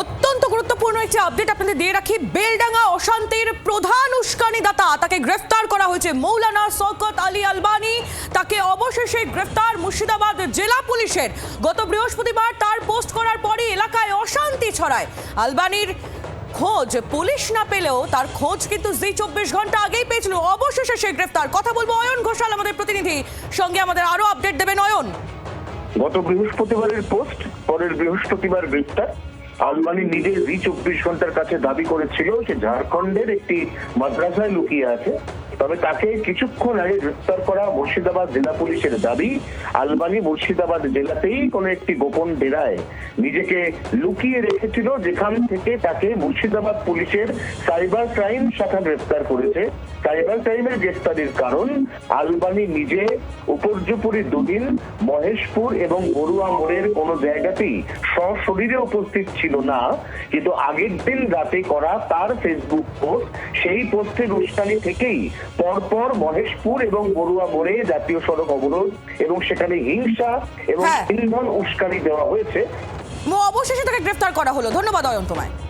অত্যন্ত গুরুত্বপূর্ণ একটি আপডেট আপনাদের দিয়ে রাখি। বেলডাঙ্গা অশান্তির প্রধান উস্কানিদাতা, তাকে গ্রেফতার করা হয়েছে মৌলানা শওকত আলী আলবানি। তাকে অবশেষে গ্রেফতার মুর্শিদাবাদ জেলা পুলিশের। গত বৃহস্পতিবার তার পোস্ট করার পরই এলাকায় অশান্তি ছড়ায়। আলবানির খোঁজ পুলিশ না পেলেও তার খোঁজ কিন্তু জি চব্বিশ ঘণ্টা আগেই পেয়েছিল। অবশেষে সে গ্রেফতার। কথা বলব অয়ন ঘোষাল, আমাদের প্রতিনিধি। সঙ্গে আমাদের আরও আপডেট দেবেন অয়ন। গত বৃহস্পতিবারের পোস্ট, পরের বৃহস্পতিবার গ্রেপ্তার আলমানি নিজে জি চব্বিশ ঘণ্টার কাছে দাবি করেছিল যে ঝাড়খণ্ডের একটি মাদ্রাসায় লুকিয়ে আছে। তবে তাকে কিছুক্ষণ আগে গ্রেপ্তার করা মুর্শিদাবাদ জেলা পুলিশের দাবি। আলবানি মুর্শিদাবাদ জেলাতেই কোনো একটি গোপন ডেরায় নিজেকে লুকিয়ে রেখেছিল, যেখান থেকে তাকে মুর্শিদাবাদ পুলিশের সাইবার ক্রাইম শাখা গ্রেপ্তার করেছে। সাইবার ক্রাইমের গ্রেপ্তারির কারণ, আলবানি নিজে উপর্যুপুরি দুদিন মহেশপুর এবং বড়ুয়া মোড়ের কোনো জায়গাতেই সশরীরে উপস্থিত ছিল না। কিন্তু আগের দিন রাতে করা তার ফেসবুক পোস্ট, সেই পোস্টের উস্কানি থেকেই পরপর মহেশপুর এবং বড়ুয়া মোড়ে জাতীয় সড়ক অবরোধ এবং সেখানে হিংসা এবং হ্যাঁ। ইন্ধন উস্কানি দেওয়া হয়েছে। অবশেষে তাকে গ্রেফতার করা হলো। ধন্যবাদ অয়ন তোমায়।